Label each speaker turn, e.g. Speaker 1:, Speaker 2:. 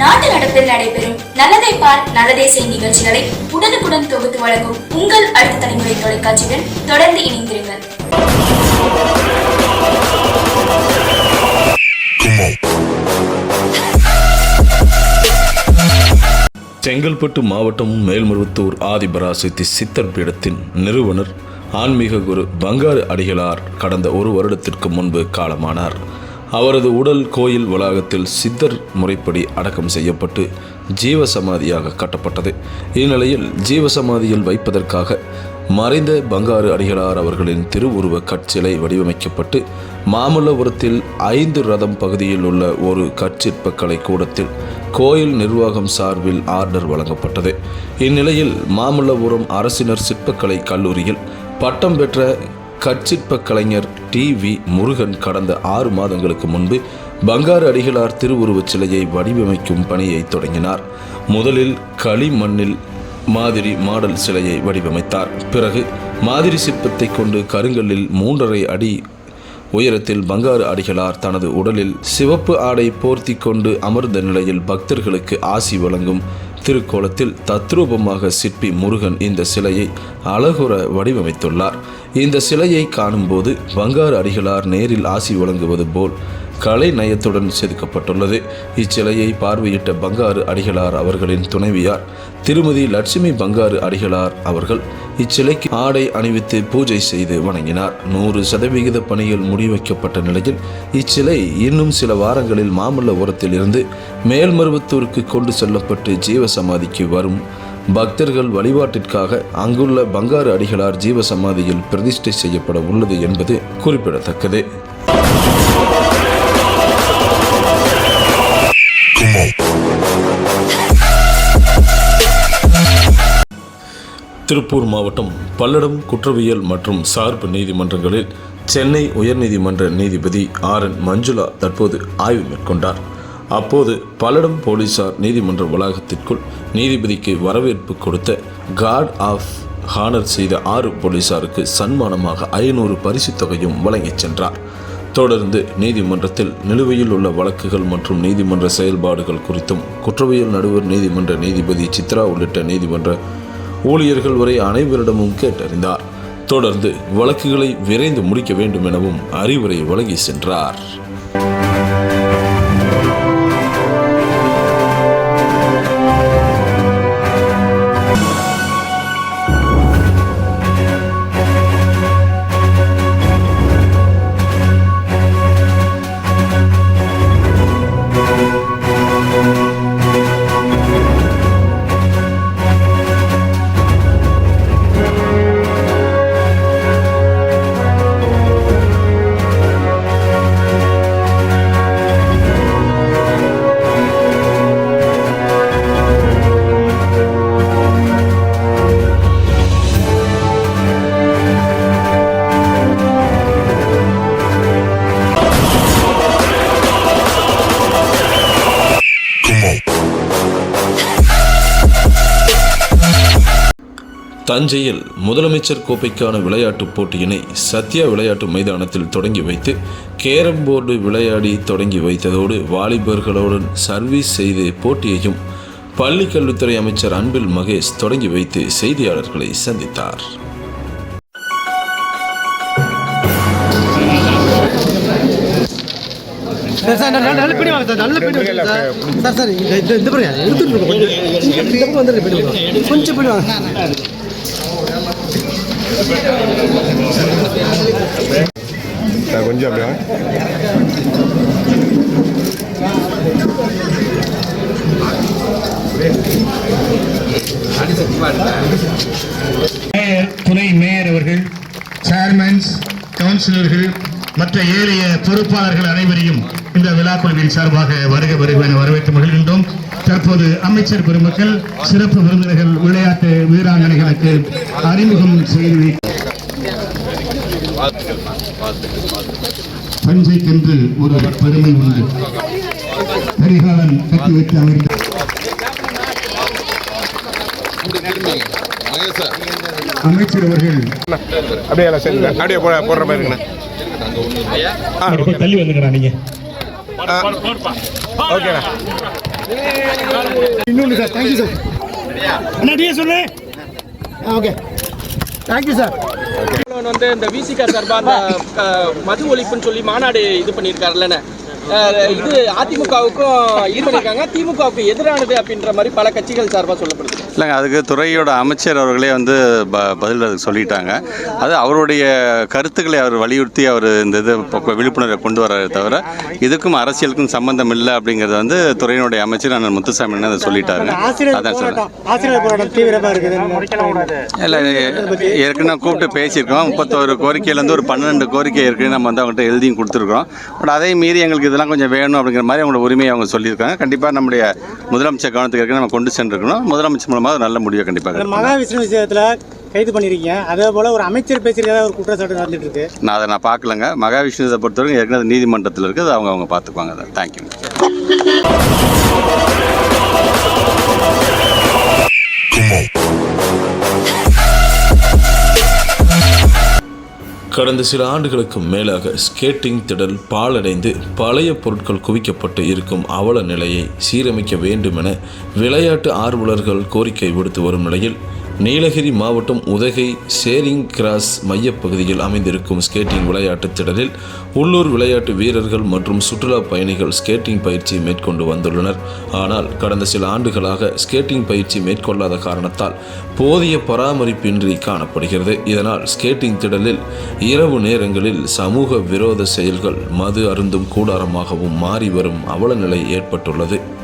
Speaker 1: நாட்டு நடப்பில் நடைபெறும் நல்லதை பார் நல்லதே செய் நிகழ்ச்சிகளை உடனுக்குடன் தொகுத்து வழங்கும் உங்கள் அடுத்த தலைமுறை தொலைக்காட்சியுடன் தொடர்ந்து இணைந்திருங்கள்.
Speaker 2: செங்கல்பட்டு மாவட்டம் மேல்மருவத்தூர் ஆதிபராசக்தி சித்தர் பீடத்தின் நிறுவனர் ஆன்மீக குரு பங்காரு அடிகளார் கடந்த ஒரு வருடத்திற்கு முன்பு காலமானார். அவரது உடல் கோயில் வளாகத்தில் சித்தர் முறைப்படி அடக்கம் செய்யப்பட்டு ஜீவசமாதியாக கட்டப்பட்டது. இந்நிலையில் ஜீவசமாதியில் வைப்பதற்காக மறைந்த பங்காரு அடிகளார் அவர்களின் திருவுருவ கற்சிலை வடிவமைக்கப்பட்டு மாமல்லபுரத்தில் ஐந்து ரதம் பகுதியில் உள்ள ஒரு கற்சிற்பக்கலை கூடத்தில் கோயில் நிர்வாகம் சார்பில் ஆர்டர் வழங்கப்பட்டது. இந்நிலையில் மாமல்லபுரம் அரசினர் சிற்பக்கலை கல்லூரியில் பட்டம் பெற்ற கற்சிற்ப கலைஞர் டி வி முருகன் கடந்த ஆறு மாதங்களுக்கு முன்பு பங்காரு அடிகளார் திருவுருவச் சிலையை வடிவமைக்கும் பணியை தொடங்கினார். முதலில் களிமண்ணில் மாதிரி மாடல் சிலையை வடிவமைத்தார். பிறகு மாதிரி சிற்பத்தை கொண்டு கருங்கல்லில் மூன்றரை அடி உயரத்தில் பங்காரு அடிகளார் தனது உடலில் சிவப்பு ஆடை போர்த்தி கொண்டு அமர்ந்த நிலையில் பக்தர்களுக்கு ஆசி வழங்கும் திருக்கோலத்தில் தத்ரூபமாக சிற்பி முருகன் இந்த சிலையை அழகுற வடிவமைத்துள்ளார். இந்த சிலையை காணும்போது பங்காரு அடிகளார் நேரில் ஆசி வழங்குவது போல் கலை நயத்துடன் செதுக்கப்பட்டுள்ளது. இச்சிலையை பார்வையிட்ட பங்காரு அடிகளார் அவர்களின் துணைவியார் திருமதி லட்சுமி பங்காரு அடிகளார் அவர்கள் இச்சிலைக்கு ஆடை அணிவித்து பூஜை செய்து வணங்கினார். நூறு சதவிகித பணிகள் முடிவைக்கப்பட்ட நிலையில் இச்சிலை இன்னும் சில வாரங்களில் மாமல்லபுரத்தில் இருந்து மேல்மருவத்தூருக்கு கொண்டு செல்லப்பட்டு ஜீவசமாதிக்கு வரும். பக்தர்கள் வழிபாட்டிற்காக அங்குள்ள பங்காரு அடிகளார் ஜீவசமாதியில் பிரதிஷ்டை செய்யப்பட உள்ளது என்பது குறிப்பிடத்தக்கது. திருப்பூர் மாவட்டம் பல்லடம் குற்றவியல் மற்றும் சார்பு நீதிமன்றங்களில் சென்னை உயர்நீதிமன்ற நீதிபதி ஆர் என் மஞ்சுளா தற்போது ஆய்வு மேற்கொண்டார். அப்போது பல்லடம் போலீசார் நீதிமன்ற வளாகத்திற்குள் நீதிபதிக்கு வரவேற்பு கொடுத்த கார்ட் ஆஃப் ஹானர் செய்த ஆறு போலீசாருக்கு சன்மானமாக ஐநூறு பரிசுத் தொகையும் வழங்கிச் சென்றார். தொடர்ந்து நீதிமன்றத்தில் நிலுவையில் உள்ள வழக்குகள் மற்றும் நீதிமன்ற செயல்பாடுகள் குறித்தும் குற்றவியல் நடுவர் நீதிமன்ற நீதிபதி சித்ரா உள்ளிட்ட நீதிமன்ற ஊழியர்கள் வரை அனைவரிடமும் கேட்டறிந்தார். தொடர்ந்து வழக்குகளை விரைந்து முடிக்க வேண்டும் எனவும் அறிவுரை வழங்கி சென்றார். தஞ்சையில் முதலமைச்சர் கோப்பைக்கான விளையாட்டுப் போட்டியினை சத்யா விளையாட்டு மைதானத்தில் தொடங்கி வைத்து கேரம் போர்டு விளையாடி தொடங்கி வைத்ததோடு வாலிபர்களுடன் சர்வீஸ் செய்து போட்டியையும் பள்ளி கல்வித்துறை அமைச்சர் அன்பில் மகேஷ் தொடங்கி வைத்து செய்தியாளர்களை சந்தித்தார்.
Speaker 3: சார் சார் நல்ல நல்ல பிடி வாங்க சார் நல்ல பிடி வாங்க சார். சார் சார் இந்த இந்த பாருங்க எடுத்துட்டு இருக்கோம் கொஞ்சம். கொஞ்சம் பிடி வாங்க.
Speaker 4: கொஞ்சம்
Speaker 5: துணை மேயர் அவர்கள் சேர்மன்ஸ் கவுன்சிலர்கள் மற்ற ஏழைய பொறுப்பாளர்கள் அனைவரையும் இந்த விழாக்குழுவின் சார்பாக வருக வருக என வரவேற்று மகிழ்கின்றோம். தற்போது அமைச்சர் பெருமக்கள் சிறப்பு விருந்தினர்கள் விளையாட்டு வீராங்கனைகளுக்கு அறிமுகம் செய்து தஞ்சைக்கென்று ஒரு பெருமை உண்டு. கரிகாலன் கட்டி வைத்து அமைந்த அமைச்சர் அவர்கள்
Speaker 4: அப்படியே போடுற மாதிரி
Speaker 5: தள்ளி வந்துங்கடா நீங்க.
Speaker 4: ஓகேண்ணா
Speaker 3: இன்னொன்று சார் தேங்க்யூ சார் அண்ணா டீ சொல்லு ஓகே தேங்க்யூ சார்
Speaker 6: வந்து இந்த விசிகா சார்பா அந்த மது ஒழிப்புன்னு சொல்லி மாநாடு இது பண்ணியிருக்காருல்லண்ணே. இது அதிமுகவுக்கும் இது பண்ணியிருக்காங்க. திமுகவுக்கு எதிரானது அப்படின்ற மாதிரி பல கட்சிகள் சார்பாக சொல்லப்படுது.
Speaker 7: இல்லைங்க அதுக்கு துறையோட அமைச்சர் அவர்களே வந்து ப பதில் அதுக்கு சொல்லிட்டாங்க. அது அவருடைய கருத்துக்களை அவர் வலியுறுத்தி அவர் இந்த இது விழிப்புணர்வை கொண்டு வர்றாரே தவிர இதுக்கும் அரசியலுக்கும் சம்பந்தம் இல்லை அப்படிங்கிறத வந்து துறையினுடைய அமைச்சர் அண்ணன் முத்துசாமி அதை சொல்லிட்டாருங்க. அதான்
Speaker 3: இருக்குது.
Speaker 7: இல்லை ஏற்கனவே கூப்பிட்டு பேசியிருக்கோம். முப்பத்தோரு கோரிக்கையிலேருந்து ஒரு பன்னெண்டு கோரிக்கை ஏற்கனவே நம்ம வந்து அவங்கள்ட்ட எழுதியும் கொடுத்துருக்கோம் பட் அதே மீறி எங்களுக்கு இதெல்லாம் கொஞ்சம் வேணும் அப்படிங்கிற மாதிரி அவங்களோட உரிமையை அவங்க சொல்லியிருக்காங்க. கண்டிப்பாக நம்முடைய முதலமைச்சர் கவனத்துக்கு ஏற்கனவே நம்ம கொண்டு சென்றிருக்கணும். முதலமைச்சர் மூலமாக ஒரு நல்ல முடிவை கண்டிப்பாக.
Speaker 3: மகாவிஷ்ணு விஷயத்தில் கைது பண்ணியிருக்கீங்க அதே போல் ஒரு அமைச்சர் பேசியிருக்கிறதா ஒரு குற்றச்சாட்டு நடந்துட்டு இருக்கு
Speaker 7: நான் அதை நான் பார்க்கலங்க. மகாவிஷ்ணுவை பொறுத்தவரைக்கும் ஏற்கனவே நீதிமன்றத்தில் இருக்குது. அது அவங்க அவங்க பார்த்துக்குவாங்க அதை. தேங்க்யூ
Speaker 2: கடந்த சில ஆண்டுகளுக்கு மேலாக ஸ்கேட்டிங் திடல் பாலடைந்து பழைய பொருட்கள் குவிக்கப்பட்டு இருக்கும் அவல நிலையை சீரமைக்க வேண்டும் என விளையாட்டு ஆர்வலர்கள் கோரிக்கை விடுத்து வரும் நிலையில் நீலகிரி மாவட்டம் உதகை சேரிங் கிராஸ் மையப்பகுதியில் அமைந்திருக்கும் ஸ்கேட்டிங் விளையாட்டுத் திடலில் உள்ளூர் விளையாட்டு வீரர்கள் மற்றும் சுற்றுலா பயணிகள் ஸ்கேட்டிங் பயிற்சி மேற்கொண்டு வந்துள்ளனர். ஆனால் கடந்த சில ஆண்டுகளாக ஸ்கேட்டிங் பயிற்சி மேற்கொள்ளாத காரணத்தால் போதிய பராமரிப்பின்றி காணப்படுகிறது. இதனால் ஸ்கேட்டிங் திடலில் இரவு நேரங்களில் சமூக விரோத செயல்கள் மது அருந்தும் கூடாரமாகவும் மாறி வரும் அவலநிலை ஏற்பட்டுள்ளது.